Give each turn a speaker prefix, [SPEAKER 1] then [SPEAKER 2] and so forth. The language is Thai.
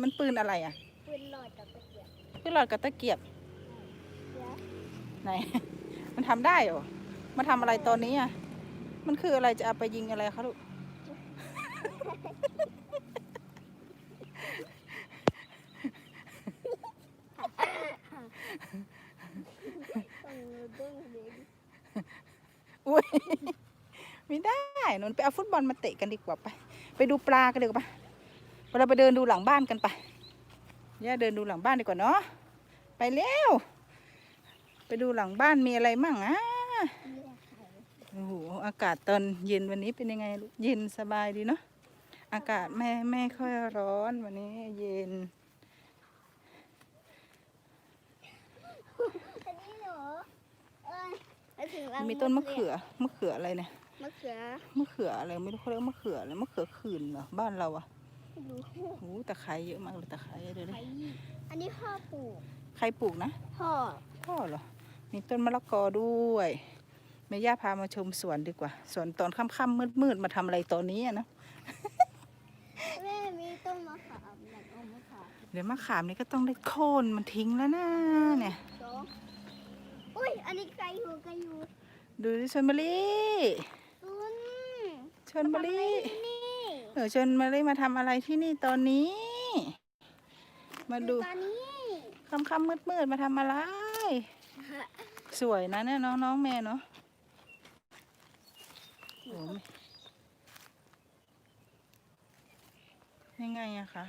[SPEAKER 1] มันปืนอะไรอะ
[SPEAKER 2] ปืนหลอดกับตะเกียบ
[SPEAKER 1] ปืนหลอดกับตะเกียบ
[SPEAKER 2] เดี๋ยว
[SPEAKER 1] ไหน มันทำได้เหรอมาทำอะไรตอนนี้อะ มันคืออะไรจะเอาไปยิงอะไรคะลูก
[SPEAKER 2] ต้องเด้งเด้ง
[SPEAKER 1] อุ้ยไม่ได้นนไปเอาฟุตบอลมาเตะกันดีกว่าไป ไปดูปลากันดีกว่าปะ เราไปเดินดูหลังบ้านกันไปย่าเดินดูหลังบ้านดีกว่าเนาะ ไปเร็ว ไปดูหลังบ้านมีอะไรมั่งอะ
[SPEAKER 2] เรียกใคร
[SPEAKER 1] โอ้โห อากาศตอนเย็นวันนี้เป็นยังไงลูก เย็นสบายดีเนาะ อากาศไม่ไม่ค่อยร้อนวันนี้เย็น
[SPEAKER 2] อันนี้หนูเอ้ยแล้วถึงรัง
[SPEAKER 1] มีต้นมะเขือ มะเขืออะไรเนี่ย
[SPEAKER 2] มะเขือ
[SPEAKER 1] มะเขืออะไรไม่รู้เขาเรียกมะเขืออะไร มะเขือขื่นเหรอบ้านเราอะ
[SPEAKER 2] ไม่ รู้
[SPEAKER 1] โอ้โหตะไคร้เยอะมากเลยตะไคร้เดี๋ยว
[SPEAKER 2] ใคร
[SPEAKER 1] ดิ
[SPEAKER 2] อันนี้พ่อปลูก
[SPEAKER 1] ใครปลูกนะ
[SPEAKER 2] พ่อ
[SPEAKER 1] พ่อเหรอ มีต้นมะละกอด้วยแม่ย่าพามาชมสวนดีกว่า สวนตอนค่ำๆมืดๆมาทำอะไรตอนนี้อะนะ
[SPEAKER 2] แม่มีต้นมะขามอยากเอามะขาม
[SPEAKER 1] เดี๋ยวมะขามนี่ก็ต้องได้โค่นมันทิ้งแล้วนะเนี่ย
[SPEAKER 2] สองอุ้ยอันนี้ไก่อยู่ไก่อยู่
[SPEAKER 1] ดูดิชนมาลี
[SPEAKER 2] ตุน
[SPEAKER 1] ชนมาลี
[SPEAKER 2] นี่
[SPEAKER 1] เออชนมาลีมาทำอะไรที่นี่ตอนนี้ มาดู
[SPEAKER 2] ตอนนี้
[SPEAKER 1] ค่ำๆมืดๆมาทำอะไร สวยนะเนี่ยน้องๆแม่เนาะโอ้ไม่ยังไงอะคะ